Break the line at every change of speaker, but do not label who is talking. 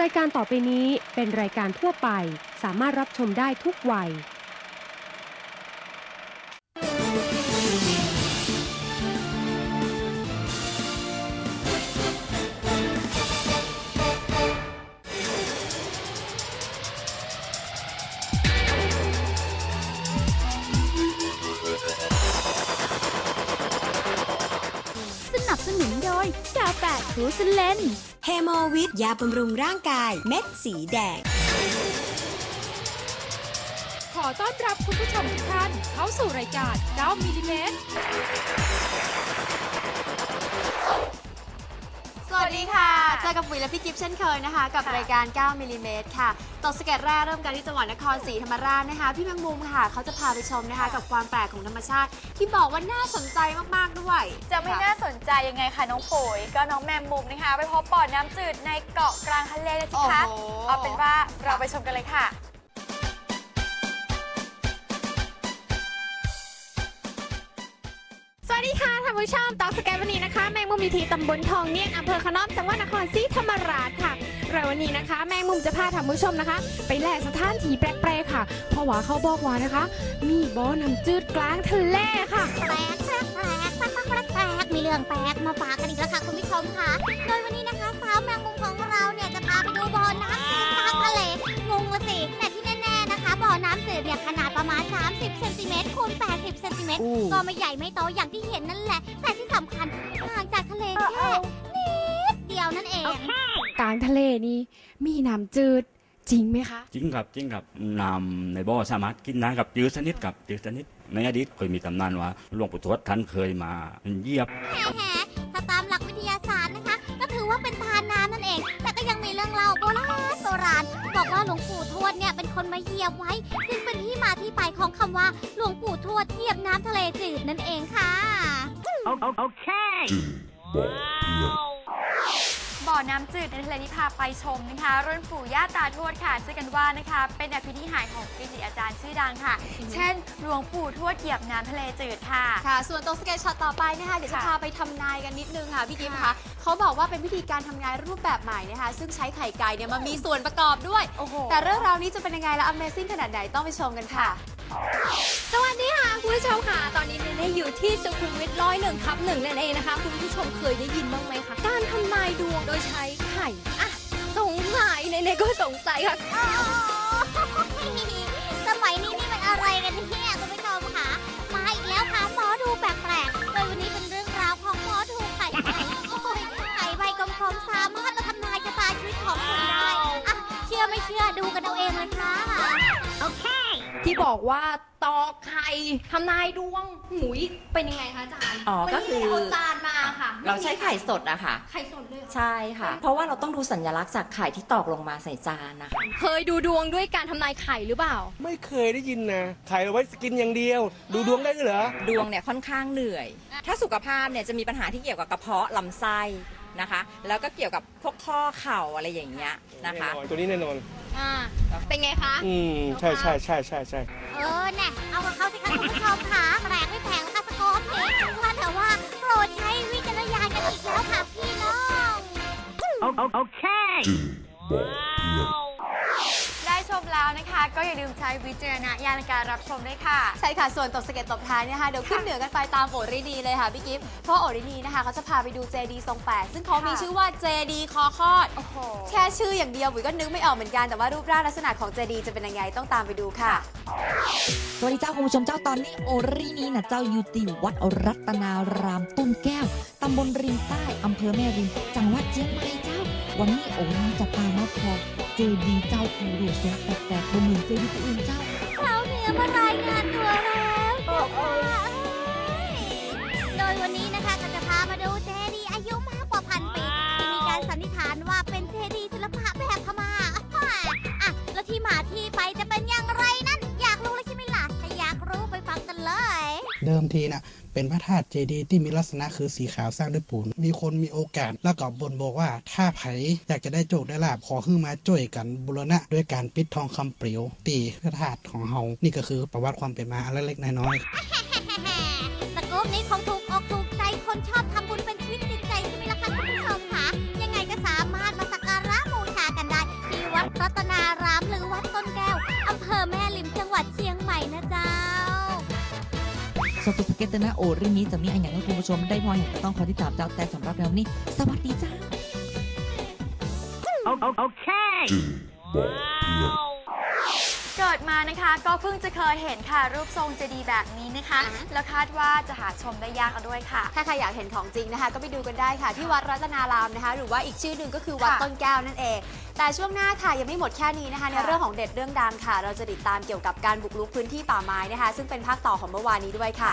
รายการต่อไปนี้เป็นรายการทั่วไป สามารถรับชมได้ทุกวัย
สนับสนุนโดยกาแฟรูสเลน
เฮโมวิทยาบำรุงร่างกายเม็ดสีแดง
ขอต้อนรับคุณผู้ชมทุกท่านเข้าสู่รายการ9มิลลิเมตร
สวัสดีค่ะ เจอกับปุ๋ยและพี่กิฟเช่นเคยนะคะ กับรายการ 9มิลลิเมตรค่ะตกสเก็ตแรกเริ่มกันที่จังหวัดนครศรีธรรมราชนะคะ พี่แมงมุมค่ะ เขาจะพาไปชมนะคะ กับความแปลกของธรรมชาติ ที่บอกว่าน่าสนใจมาก ๆ ด้วย
จะไม่น่าสนใจยังไงคะน้องปุ๋ยก็น้องแมมมุมนะคะ ไปพบบ่อน้ำจืดในเกาะกลางทะเลเลยสิคะ
โอ้โห
เอาเป็นว่าเราไปชมกันเลยค่ะ
วัสดีค่ะท่านผู้ชมตอกสแกนวันนี้นะคะ แมงมุมมีทีตำบลทองเนียนอำเภอขนอมจังหวัดนครศรีธรรมราชค่ะราวันนี้นะคะ แมงมุมจะพาท่านผู้ชมนะคะ ไปแหล่สถานที่แปลกๆค่ะ เพราะว่าเขาบอกว่านะคะ มีบ่อน้ำจืดกลางทะเลค่ะ
แปลกแปลกแปลกแปลกแปลกแปลกแปลกมีเรื่องแปลกมาฝากกันอีกแล้วค่ะคุณผู้ชมค่ะ โดยวันนี้นะ มตรก็ไม่ใหญ่ไม่โตอย่างที่เห็นนั่นแหละ แต่ที่สำคัญห่างจากทะเลแค่นิดเดียวนั่นเอง
กลางทะเลนี่มีน้ำจืดจริงไหมคะ
จริงครับจริงครับน้ำในบ่อสามารถกินน้ำกับจืดสนิทกับจืดสนิทในอดีตเคยมีตำนานว่าหลวงปู่ทวดท่านเคยมาเหยียบ
แหมถ้าตามหลักวิทยาศาสตร์นะคะ ก็ถือว่าเป็นทานน้ำนั่นเอง แต่ก็ยังมีเรื่องเล่าโบราณโบราณ บอกว่าหลวงปู่ทวดเนี่ยเป็นคนมาเหยียบไว้ ซึ่งเป็นที่มาที่ไปของคำว่าหลวงปู่ทวดเหยียบน้ำท
ในทะเลที่พาไปชมนะคะรุ่นปู่ย่าตาทวดค่ะเชื่อกันว่านะคะ เป็นอภินิหารของเกจิอาจารย์ชื่อดังค่ะ เช่นหลวงปู่ทวดเหยียบน้ำทะเลจืดค่ะ
ค่ะ ส่วนตกสเก็ตช็อตต่อไปนะคะ เดี๋ยวจะ
ค่ะ
พาไปทำนายกันนิดนึงค่ะพี่กิฟต์
ค่ะ
คะเขาบอกว่าเป็นวิธีการทำนายรูปแบบใหม่นะคะ ซึ่งใช้ไข่ไก่เนี่ยมามีส่วนประกอบด้วย
โอ้โห
แต่เรื่องราวนี้จะเป็นยังไงและ Amazing ขนาดไหนต้องไปชมกันค่ะ
สวัสดีค่ะ คุณผู้ชมค่ะ ตอนนี้เนเน่อยู่ที่สุขุมวิทร้อยหนึ่งทับหนึ่งนั่นเองนะคะ คุณผู้ชมเคยได้ยินบ้างไหมคะ การทำนายดวงโดยใช้ไข่อะสงสัยเนเน่ก็สงสัยค่ะ
โอ้ส ที่
บอกว่าตอกไข่ทำนายดวงหุยเป็นยังไงคะอาจารย์
อ๋อก็คือ
วันนี้เอาจานมาค่ะ
เราใช้ไข่สดอะค่ะ
ไข่สดเลยเหรอ
ใช่ค่ะ เพราะว่าเราต้องดูสัญลักษณ์จากไข่ที่ตอกลงมาใส่จานนะคะ
เคยดูดวงด้วยการทำนายไข่หรือเปล่า
ไม่เคยได้ยินนะไข่เอาไว้กินอย่างเดียว ดูดวงได้ด้วยเหรอ
ดวงเนี่ยค่อนข้างเหนื่อย ถ้าสุขภาพเนี่ยจะมีปัญหาที่เกี่ยวกับกระเพาะลำไส้นะคะ แล้วก็เกี่ยวกับพวกข้อเข่าอะไรอย่างเงี้ยนะคะ
แน่นอนตัวนี้แน่นอน
อ่าเป็นไงคะ
อืมใช่ใช่ใช่ใช่ใช่
เออแน่เอากับเขาสิคะคุณผู้ชมค่ะแปลกไม่แพงค่ะสกอร์เพชรว่าแต่ว่าโปรดใช้วิจารณญาณกันอีกแล้วค่ะพี่น้อง
ได้ชมแล้ว นะคะ ก็อย่าลืมใช้วิจารณญาณในการรับชมด้วยค่ะ
ใช่ค่ะ ส่วนตบสเก็ตตบท้ายเนี่ยนะคะเดี๋ยวขึ้นเหนือกันไปตามโอรินีเลยค่ะพี่กิฟต์เพราะโอรินีนะคะเขาจะพาไปดูเจดีทรงแปดซึ่งเขามี
ค่ะ
ชื่อว่าเจดีคอคอด
โอ้โห
แค่ชื่ออย่างเดียวบุ๋ยก็นึกไม่ออกเหมือนกันแต่ว่ารูปร่างลักษณะของเจดีจะเป็นยังไงต้องตามไปดูค่ะ
สวัสดีเจ้าคุณผู้ชมเจ้าตอนนี้โอรินี้นะเจ้าอยู่ที่วัดรัตนารามตุ้นแก้วตำบลริมใต้อำเภอแม่ริมจังหวัดเชียงใหม่เจ้า วันนี้โอริจะพามาพอเจดีย์เจ้าผู้รู้ทรงแปลกๆบนหนึ่งเจดีย์ตัวอื่นเจ้า
เราเหนือมารายงานตัวแล้วเจ้าค่ะโดยวันนี้นะคะก็จะพามาดูเจดีย์อายุ เดิมทีน่ะเป็
นพระธาตุเจดีย์ที่มีลักษณะคือสีขาวสร้างด้วยปูน มีคนมีโอกาสแล้วก็บนบอกว่า ถ้าไผอยากจะได้โจกได้ลาบขอขึ้นมาจ่วยกันบุรณะ ด้วยการปิดทองคำเปลวตีพระธาตุของเฮา นี่ก็คือประวัติความเป็นมาอะไรเล็กๆน้อยๆ
สกู๊ปนี้คงถูกอกถูกใจคนชอบ
ตอร์นะโอรินี้จะมีอันอย่างให้คุณผู้ชมได้พออย่างต้องขอติดตามเจ้าแต่สำหรับในวันนี้สวัสดีจ้า
เกิดมานะคะก็เพิ่งจะเคยเห็นค่ะรูปทรงเจดีย์แบบนี้นะคะ แล้วคาดว่าจะหาชมได้ยากแล้วด้วยค่ะ
ถ้าใครอยากเห็นของจริงนะคะ ก็ไปดูกันได้ค่ะ ที่วัดรัตนารามนะคะ หรือว่าอีกชื่อหนึ่งก็คือวัด
ค่ะ
ต้นแก้วนั่นเอง แต่ช่วงหน้าค่ะยังไม่หมดแค่นี้นะคะ ใน
ค่ะ
เรื่องของเด็ดเรื่องดังค่ะ เราจะติดตามเกี่ยวกับการบุกรุกพื้นที่ป่าไม้นะคะ ซึ่งเป็นภาคต่อของเมื่อวานนี้ด้วยค่ะ